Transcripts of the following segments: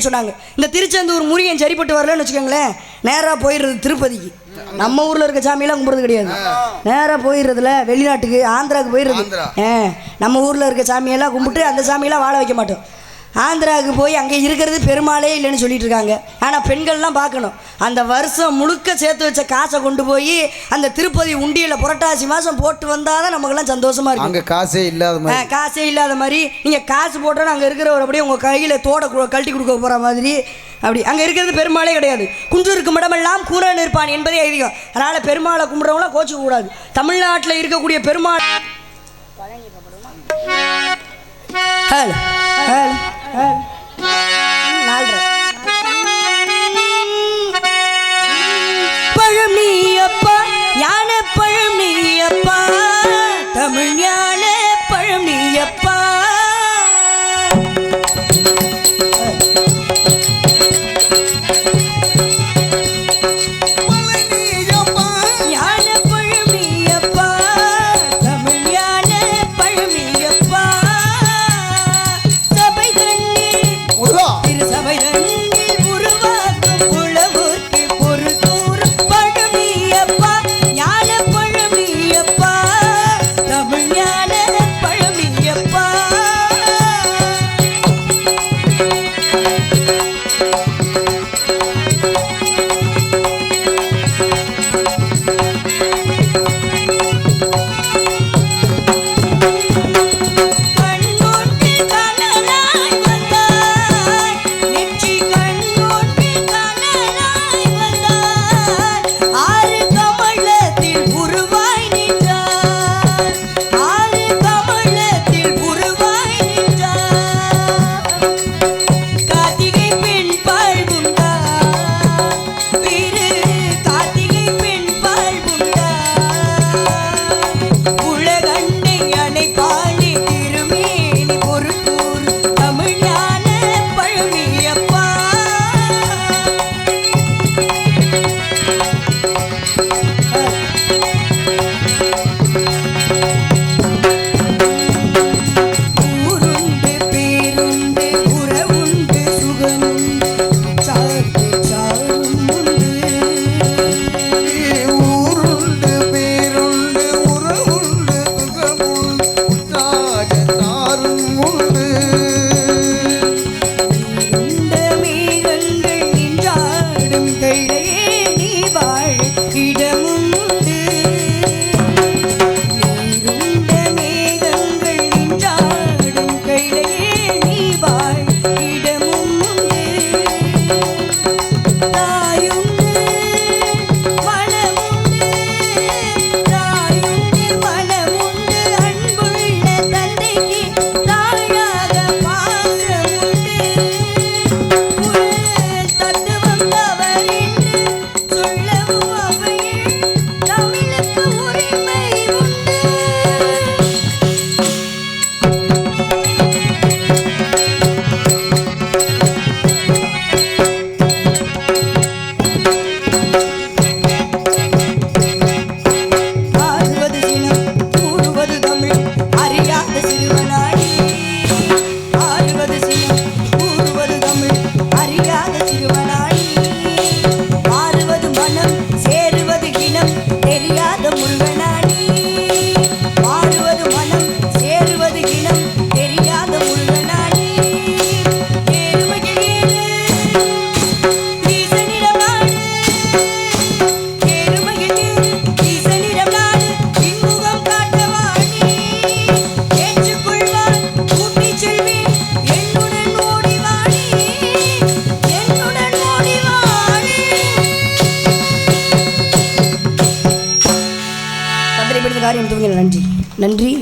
அப்படின்னு சொன்னாங்க. இந்த திருச்செந்தூர் முருகன் சரிப்பட்டு வரலன்னு வச்சுக்கோங்களேன் நேராக போயிடுறது திருப்பதிக்கு. நம்ம ஊரில் இருக்க சாமியெல்லாம் கும்பிட்றது கிடையாது. நேராக போயிடுறதுல வெளிநாட்டுக்கு ஆந்திராவுக்கு போயிடுறது. நம்ம ஊரில் இருக்க சாமியெல்லாம் கும்பிட்டு அந்த சாமியெல்லாம் வாழ வைக்க மாட்டோம். ஆந்திராவுக்கு போய் அங்கே இருக்கிறது பெருமாளே இல்லைன்னு சொல்லிட்டு இருக்காங்க ஆனால் பெண்கள்லாம் பார்க்கணும். அந்த வருஷம் முழுக்க சேர்த்து வச்ச காசை கொண்டு போய் அந்த திருப்பதி உண்டியலில் புரட்டாசி மாதம் போட்டு வந்தால் தான் நமக்கெல்லாம் சந்தோஷமா இருக்கும் அங்க காசே இல்லாத மாதிரி. காசே இல்லாத மாதிரி. நீங்கள் காசு போட்டோன்னு அங்கே இருக்கிறவர் அப்படியே உங்கள் கையில் தோட கழட்டி கொடுக்க போகிற மாதிரி. அப்படி. அங்கே இருக்கிறது பெருமாளே கிடையாது. குன்று இருக்கும் இடமெல்லாம் கூறன் இருப்பான் என்பதே ஐதீகம். அதனால் பெருமாளை கும்பிட்றவங்களாம் கோச்சிக்க கூடாது தமிழ்நாட்டில் இருக்கக்கூடிய பெருமாள் ஹலோ. ஹலோ. பழம் நீ அப்பா ஞான பழம் நீ அப்பா. தமிழ் ஞான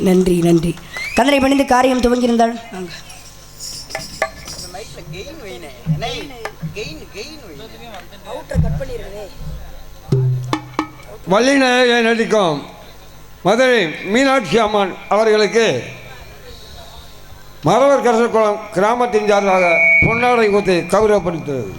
நன்றி நன்றி. நன்றி கந்தரை பணிந்து காரியம் துவங்கியிருந்தாள். வாங்க. வள்ளினையை நடிக்கும்? மதுரை மீனாட்சி அம்மன் அவர்களுக்கு மரவர் கரசக்குளம் கிராமத்தின் சார்பாக பொன்னாடை ஊற்றி கௌரவப்படுத்துகிறது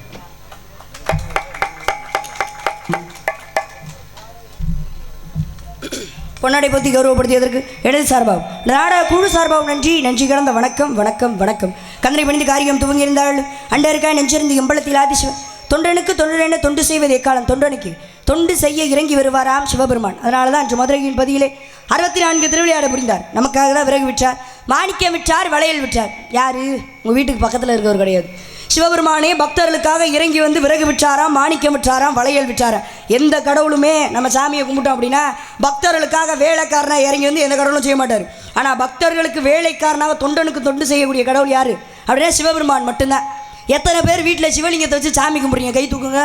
பொன்னாடை பற்றி கௌரவப்படுத்தியதற்கு இடது சார்பாகும். நாடா குழு சார்பாவும் நன்றி நன்றி கடந்த வணக்கம் வணக்கம் வணக்கம். கந்தனை பணிந்து காரியம் துவங்கியிருந்தாள். அண்டருக்காய் நெஞ்சிருந்து எம்பளத்தில் ஆதிசிவன் தொண்டனுக்கு தொண்டரென தொண்டு செய்வது எக்காலம்? தொண்டனுக்கு தொண்டு செய்ய இறங்கி வருவாராம் சிவபெருமான். அதனால தான் அன்று மதுரையின் பதியிலே அறுபத்தி நான்கு திருவிளையாட புரிந்தார். நமக்காக தான் விறகு விற்றார். மாணிக்கம் விற்றார் வளையல் விற்றார். யாரு? உங்கள் வீட்டுக்கு பக்கத்தில் இருக்கவர் கிடையாது. சிவபெருமானே பக்தர்களுக்காக இறங்கி வந்து விறகு விற்றாராம் மாணிக்கம் விற்றாராம் வளையல் விற்றாராம். எந்த கடவுளுமே நம்ம சாமியை கும்பிட்டோம் அப்படின்னா பக்தர்களுக்காக வேலைக்காரனாக இறங்கி வந்து எந்த கடவுளும் செய்ய மாட்டார். ஆனால் பக்தர்களுக்கு வேலைக்காரனாக தொண்டனுக்கு தொண்டு செய்யக்கூடிய கடவுள் யார்? அப்படின்னா சிவபெருமான் மட்டும்தான். எத்தனை பேர் வீட்டில் சிவலிங்கத்தை வச்சு சாமி கும்பிட்றீங்க? கை தூக்குங்க.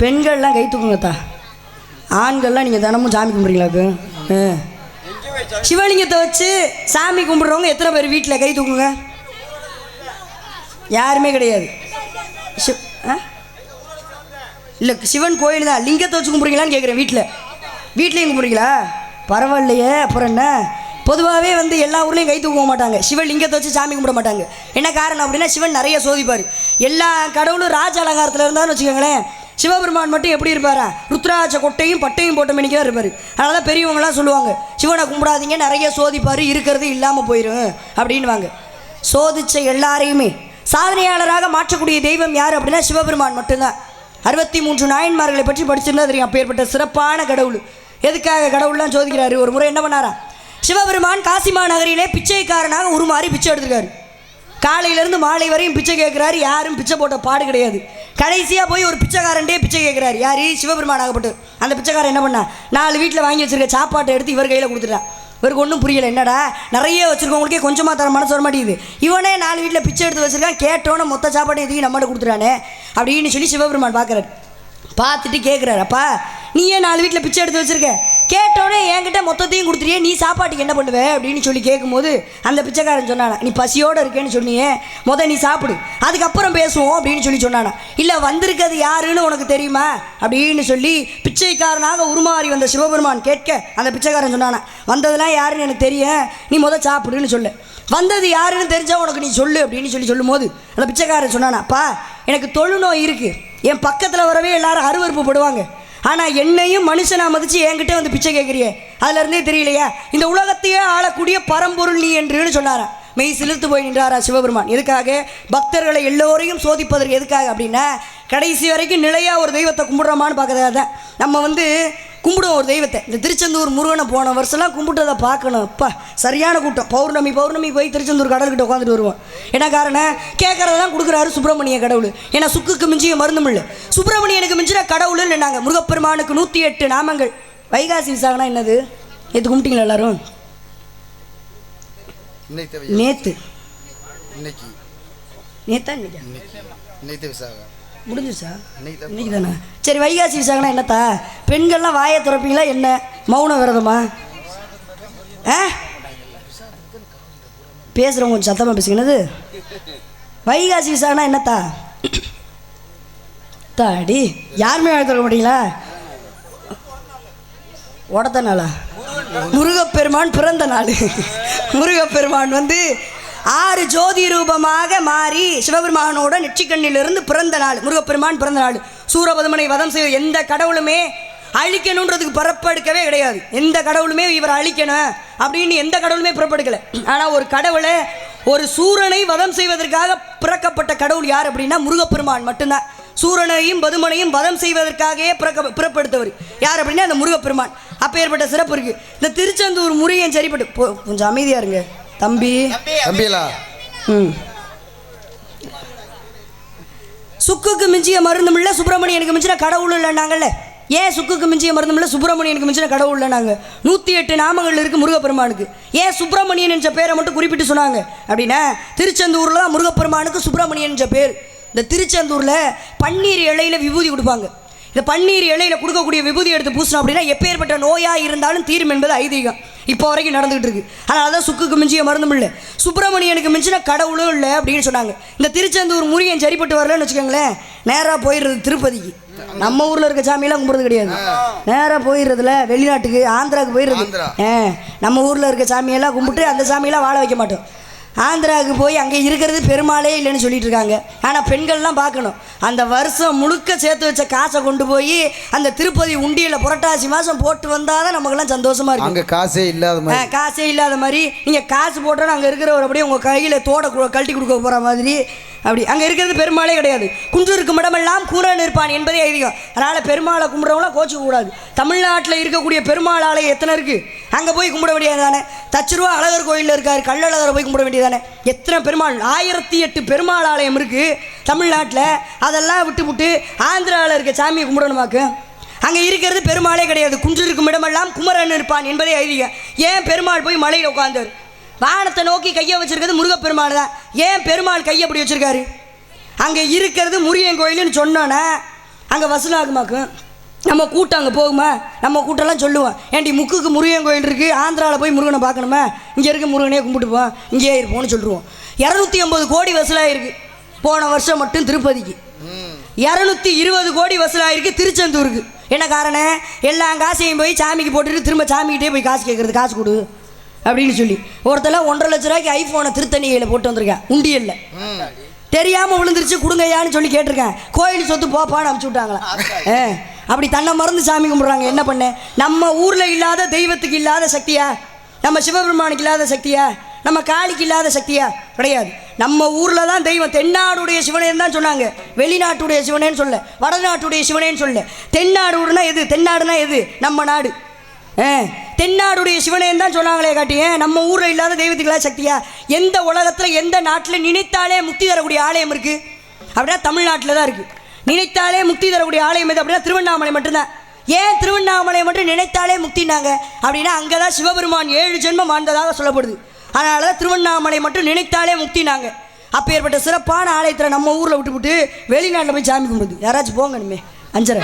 பெண்கள்லாம் கை தூக்குங்கத்தா. ஆண்கள்லாம் நீங்கள் தினமும் சாமி கும்பிட்றீங்களாக்கு ஆ. சிவலிங்கத்தை வச்சு சாமி கும்பிட்றவங்க எத்தனை பேர் வீட்டில் கை தூக்குங்க? யாருமே கிடையாது. சிவ் ஆ? இல்லை சிவன் கோயில் தான் லிங்கத்தை வச்சு கும்பிட்றீங்களான்னு கேட்குறேன் வீட்டில் வீட்லேயும் கும்பிட்றீங்களா? பரவாயில்லையே அப்புறம் என்ன? பொதுவாகவே வந்து எல்லா ஊர்லேயும் கை தூக்க மாட்டாங்க. சிவன் லிங்கத்தை வச்சு சாமி கும்பிட மாட்டாங்க. என்ன காரணம் அப்படின்னா சிவன் நிறைய சோதிப்பார். எல்லா கடவுளும் ராஜ அலங்காரத்தில் இருந்தான்னு வச்சுக்கோங்களேன். சிவபெருமான் மட்டும் எப்படி இருப்பாரா? ருத்ராட்ச கொட்டையும் பட்டையும் போட்ட மணிக்கு தான் இருப்பார். அதனால தான் பெரியவங்களாம் சொல்லுவாங்க சிவனை கும்பிடாதீங்க நிறைய சோதிப்பார் இருக்கிறது இல்லாமல் போயிடும் அப்படின்வாங்க சோதித்த எல்லாரையுமே சாதனையாளராக மாற்றக்கூடிய தெய்வம் யார் அப்படின்னா சிவபெருமான் மட்டும்தான். அறுபத்தி மூன்று நாயன்மார்களை பற்றி படிச்சிருந்தா தெரியும் அப்பேற்பட்ட சிறப்பான கடவுள். எதுக்காக கடவுள்லாம் சோதிக்கிறாரு? ஒரு முறை என்ன பண்ணாரா? சிவபெருமான் காசிமா நகரிலே பிச்சைக்காரனாக உருமாறி பிச்சை எடுத்துருக்காரு. காலையிலேருந்து மாலை வரையும் பிச்சை கேட்குறாரு. யாரும் பிச்சை போட்ட பாடு கிடையாது. கடைசியாக போய் ஒரு பிச்சைக்காரன்டே பிச்சை கேட்குறாரு. யார்? சிவபெருமான் ஆகப்பட்டு. அந்த பிச்சைக்காரன் என்ன பண்ணா? நாலு வீட்டில் வாங்கி வச்சுருக்க சாப்பாட்டை எடுத்து இவர் கையில் கொடுத்துட்டான் இவருக்கு ஒன்றும் புரியல. என்னடா? நிறைய வச்சுருக்கவங்களுக்கே கொஞ்சமாக தர மனசு வர மாட்டேங்குது. இவனே நாலு வீட்டில் பிச்சை எடுத்து வச்சுருக்கான் கேட்டோன்னு மொத்த சாப்பாடு எதுக்கு நம்மகிட்ட கொடுத்துட்டானே அப்படின்னு சொல்லி சிவபெருமான் பார்க்குறாரு பார்த்துட்டு கேட்குறாரு அப்பா நீ ஏன் நாலு வீட்டில் பிச்சை எடுத்து வச்சுருக்க? கேட்டோடனே என்கிட்ட மொத்தத்தையும் கொடுத்துட்டியே நீ சாப்பாட்டுக்கு என்ன பண்ணுவ? அப்படின்னு சொல்லி கேட்கும்போது அந்த பிச்சைக்காரன் சொன்னானா நீ பசியோடு இருக்கேன்னு சொன்னியே முத நீ சாப்பிடு அதுக்கப்புறம் பேசுவோம் அப்படின்னு சொல்லி சொன்னானா. இல்லை வந்திருக்கிறது யாருன்னு உனக்கு தெரியுமா? அப்படின்னு சொல்லி பிச்சைக்காரனாக உருமாறி வந்த சிவபெருமான் கேட்க அந்த பிச்சைக்காரன் சொன்னானா வந்ததெல்லாம் யாருன்னு எனக்கு தெரியும் நீ முத சாப்பிடுன்னு சொல்லு. வந்தது யாருன்னு தெரிஞ்சால் உனக்கு நீ சொல்லு அப்படின்னு சொல்லி சொல்லும்போது அந்த பிச்சைக்காரன் சொன்னானாப்பா எனக்கு தொழுநோய் இருக்குது என் பக்கத்தில் வரவே எல்லாரும் அருவருப்பு படுவாங்க. ஆனால் என்னையும் மனுஷனா மதித்து என்கிட்ட வந்து பிச்சை கேட்குறியே அதுலேருந்தே தெரியலையா. இந்த உலகத்தையே ஆளக்கூடிய பரம்பொருள் நீ என்றுன்னு சொன்னாரா? மெய் சிலிர்த்து போய் நின்றாரா சிவபெருமான்? எதுக்காக? பக்தர்களை எல்லோரையும் சோதிப்பதற்கு எதுக்காக அப்படின்னா கடைசி வரைக்கும் நிலையாக ஒரு தெய்வத்தை கும்பிட்றோமான்னு பார்க்கறதா தான். நம்ம வந்து கும்பிடுவோம் ஒரு தெய்வத்தை. இந்த திருச்செந்தூர் முருகனை போன வருஷம்லாம் கும்பிட்டதை பார்க்கணும். அப்பா சரியான கூட்டம். பௌர்ணமி பௌர்ணமி போய் திருச்செந்தூர் கடல்கிட்ட உட்காந்துட்டு வருவோம். என்ன காரணம்? கேட்கறதெல்லாம் கொடுக்குறாரு சுப்பிரமணிய கடவுள். ஏன்னா சுக்குக்கு மிஞ்சிய மருந்தும் இல்லை சுப்பிரமணியனுக்கு மிஞ்சின கடவுள்னு நாங்கள் முருகப்பெருமானுக்கு நூற்றி எட்டு நாமங்கள். வைகாசி விசாகனா என்னது? நேற்று கும்பிட்டீங்களா எல்லாரும்? நேற்று இன்னைக்கு. நேத்தா இன்னைக்கா? விசாகம் முடிஞ்சிச்சா இன்னைக்கு தானே சரி வைகாசி விசாகனா என்னத்தா? பெண்கள்லாம் வாயை திறப்பீங்களா என்ன? மௌன விரதமா? ஆ? பேசுகிறவங்க கொஞ்சம் சத்தமாக பேசுகிறது வைகாசி விசாகனா என்னத்தா? தாடி யாருமே வாழ்த்து வர மாட்டீங்களா? உடத்த நாளா? முருகப்பெருமான் பிறந்த நாள். முருகப்பெருமான் வந்து ஆறு ஜோதி ரூபமாக மாறி சிவபெருமானோட நெற்றிக்கண்ணிலிருந்து பிறந்த நாள். முருகப்பெருமான் பிறந்த நாள். சூரபதுமனை வதம் செய்ய எந்த கடவுளுமே அழிக்கணுன்றதுக்கு பிறப்பெடுக்கவே கிடையாது. எந்த கடவுளுமே இவரை அழிக்கணும் அப்படின்னு எந்த கடவுளுமே புறப்படுக்கலை. ஆனால் ஒரு கடவுளை ஒரு சூரனை வதம் செய்வதற்காக பிறக்கப்பட்ட கடவுள் யார் அப்படின்னா முருகப்பெருமான் மட்டும்தான். சூரனையும் பதுமனையும் வதம் செய்வதற்காகவே பிறக்க பிறப்படுத்தவர். யார் அப்படின்னா அந்த முருகப்பெருமான். அப்பேற்பட்ட சிறப்பு இருக்கு. இந்த திருச்செந்தூர் முருகன் சரிப்பட்டு போ கொஞ்சம் அமைதியா இருங்க. தம்பி. தம்பியலா? ம். சுக்குக்கு மிஞ்சிய மருந்தும் இல்லை சுப்பிரமணியனுக்கு மிஞ்சின கடவுள் இல்லைனாங்கல்ல ஏன் சுக்குக்கு மிஞ்சிய மருந்தும் இல்லை சுப்பிரமணியனுக்கு மிஞ்சின கடவுள் இல்லைனாங்க நூற்றி எட்டு நாமங்கள் இருக்குது முருகப்பெருமானுக்கு. ஏன் சுப்பிரமணியன் என்ற பேரை மட்டும் குறிப்பிட்டு சொன்னாங்க? அப்படின்னா திருச்செந்தூரில் தான் முருகப்பெருமானுக்கு சுப்பிரமணியன் என்ற பேர். இந்த திருச்செந்தூரில் பன்னீர் இலையில் விபூதி கொடுப்பாங்க. இந்த பன்னீர் இலையில் கொடுக்கக்கூடிய விபூதி எடுத்து பூசணும் அப்படின்னா எப்பேற்பட்ட நோயாக இருந்தாலும் தீரும் என்பது ஐதீகம். இப்போ வரைக்கும் நடந்துகிட்டு இருக்கு. அதனால தான் சுக்குக்கு மிஞ்சிய மருந்தும் இல்லை. சுப்பிரமணியனுக்கு மிஞ்சின கடவுளும் இல்லை அப்படின்னு சொன்னாங்க. இந்த திருச்செந்தூர் முருகன் சரிப்பட்டு வரலன்னு வச்சுக்கோங்களேன் நேராக போயிடுறது திருப்பதிக்கு. நம்ம ஊரில் இருக்க சாமியெல்லாம் கும்பிட்றது கிடையாது. நேராக போயிடுறதுல வெளிநாட்டுக்கு ஆந்திராவுக்கு போயிடுறது. ஏ நம்ம ஊரில் இருக்க சாமியெல்லாம் கும்பிட்டு அந்த சாமியெல்லாம் வாழ வைக்க மாட்டோம். ஆந்திராவுக்கு போய் அங்கே இருக்கிறது பெருமாளே இல்லைன்னு சொல்லிட்டு இருக்காங்க. ஆனால் பெண்கள்லாம் பார்க்கணும். அந்த வருஷம் முழுக்க சேர்த்து வச்ச காசை கொண்டு போய் அந்த திருப்பதி உண்டியலில் புரட்டாசி மாதம் போட்டு வந்தால் தான் நமக்கெல்லாம் சந்தோஷமா இருக்கும். அங்க காசே இல்லாத மாதிரி. காசே இல்லாத மாதிரி. நீங்கள் காசு போட்டோன்னா அங்கே இருக்கிறவர் அப்படியே உங்கள் கையில் தோட கழட்டி கொடுக்க போகிற மாதிரி. அப்படி. அங்கே இருக்கிறது பெருமாளே கிடையாது. குன்றூருக்கு இடமெல்லாம் கூரன் இருப்பான் என்பதே ஐதீகம். அதனால் பெருமாளை கும்பிட்றவங்களாம் கோச்சிக்க கூடாது. தமிழ்நாட்டில் இருக்கக்கூடிய பெருமாள் ஆலயம் எத்தனை இருக்குது அங்கே போய் கும்பிட வேண்டியது தானே தச்சுருவா அழகர் கோயிலில் இருக்கார். கள்ளழகரை போய் கும்பிட வேண்டியது தானே எத்தனை பெருமாள்? ஆயிரத்தி எட்டு பெருமாள் ஆலயம் இருக்குது தமிழ்நாட்டில். அதெல்லாம் விட்டு விட்டு ஆந்திராவில் இருக்க சாமியை கும்பிடணுமாக்கு? அங்கே இருக்கிறது பெருமாளே கிடையாது. குன்று இருக்கும் இடமெல்லாம் குமரன் இருப்பான் என்பதே ஐதீகம். ஏன் பெருமாள் போய் மலையில் உட்காந்தார் வானத்தை நோக்கி கையை வச்சிருக்கிறது முருகப்பெருமாள் தான் ஏன் பெருமாள் கையை அப்படி வச்சிருக்காரு? அங்கே இருக்கிறது முருகன் கோயிலுன்னு சொன்னோன்னே அங்கே வசூலாகுமாக்கும் நம்ம கூட்டம் அங்கே போகுமா? நம்ம கூட்டம்லாம் சொல்லுவோம். ஏன்டி முக்குக்கு முருகன் கோயில் இருக்குது ஆந்திராவில் போய் முருகனை பார்க்கணுமா? இங்கே இருக்க முருகனே கும்பிட்டுப்போம் இங்கேயே இருப்போம்னு சொல்லிடுவோம் இரநூத்தி ஐம்பது கோடி வசூலாகிருக்கு போன வருஷம் மட்டும் திருப்பதிக்கு. இரநூத்தி இருபது கோடி வசூலாகிருக்கு திருச்செந்தூருக்கு. என்ன காரணம்? எல்லா காசையும் போய் சாமிக்கு போட்டுட்டு திரும்ப சாமிக்கிட்டே போய் காசு கேட்குறது காசு கொடு. அப்படின்னு சொல்லி. ஒருத்தெல்லாம் ஒன்றரை லட்ச ரூபாய்க்கு ஐஃபோனை திருத்தணிகையில் போட்டு வந்திருக்கேன். உண்டியல்ல. தெரியாமல் விழுந்துருச்சு கொடுங்கய்யான்னு சொல்லி கேட்டிருக்கேன். கோயில் சொத்து போப்பான்னு அமுச்சு விட்டாங்களா? ஆ அப்படி தன்னை மறந்து சாமி கும்பிட்றாங்க. என்ன பண்ண? நம்ம ஊரில் இல்லாத தெய்வத்துக்கு இல்லாத சக்தியா? நம்ம சிவபெருமானுக்கு இல்லாத சக்தியா? நம்ம காளிக்கு இல்லாத சக்தியா? கிடையாது. நம்ம ஊரில் தான் தெய்வம். தென்னாடுடைய சிவனேன்னு தான் சொன்னாங்க. வெளிநாட்டுடைய சிவனேன்னு சொல்ல வடநாட்டுடைய சிவனேன்னு சொல்ல தென்னாடுனா எது? தென்னாடுனா எது? நம்ம நாடு. ஆ தென்னாடுடைய சிவனேன்னு தான் சொன்னாங்களே காட்டி ஏன் நம்ம ஊரில் இல்லாத தெய்வத்துக்கெல்லாம் சக்தியா? எந்த உலகத்தில் எந்த நாட்டில் நினைத்தாலே முக்தி தரக்கூடிய ஆலயம் இருக்குது அப்படின்னா தமிழ்நாட்டில் தான் இருக்குது நினைத்தாலே முக்தி தரக்கூடிய ஆலயம் எது அப்படின்னா திருவண்ணாமலை மட்டும்தான். ஏன் திருவண்ணாமலை மட்டும் நினைத்தாலே முக்தினாங்க? அப்படின்னா அங்கே தான் சிவபெருமான் ஏழு ஜென்மம் வாழ்ந்ததாக சொல்லப்படுது. அதனால தான் திருவண்ணாமலை மட்டும் நினைத்தாலே முக்தினாங்க. அப்பேற்பட்ட சிறப்பான ஆலயத்தில் நம்ம ஊரில் விட்டுவிட்டு வெளிநாட்டில் போய் சாமி கும்பிடுது யாராச்சும் போங்க இனிமே. அஞ்சரை.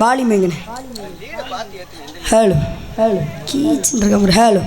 வாலிமேங்கண்ணே ஹலோ ஹலோ கீச்சுன்னு இருக்க ஹலோ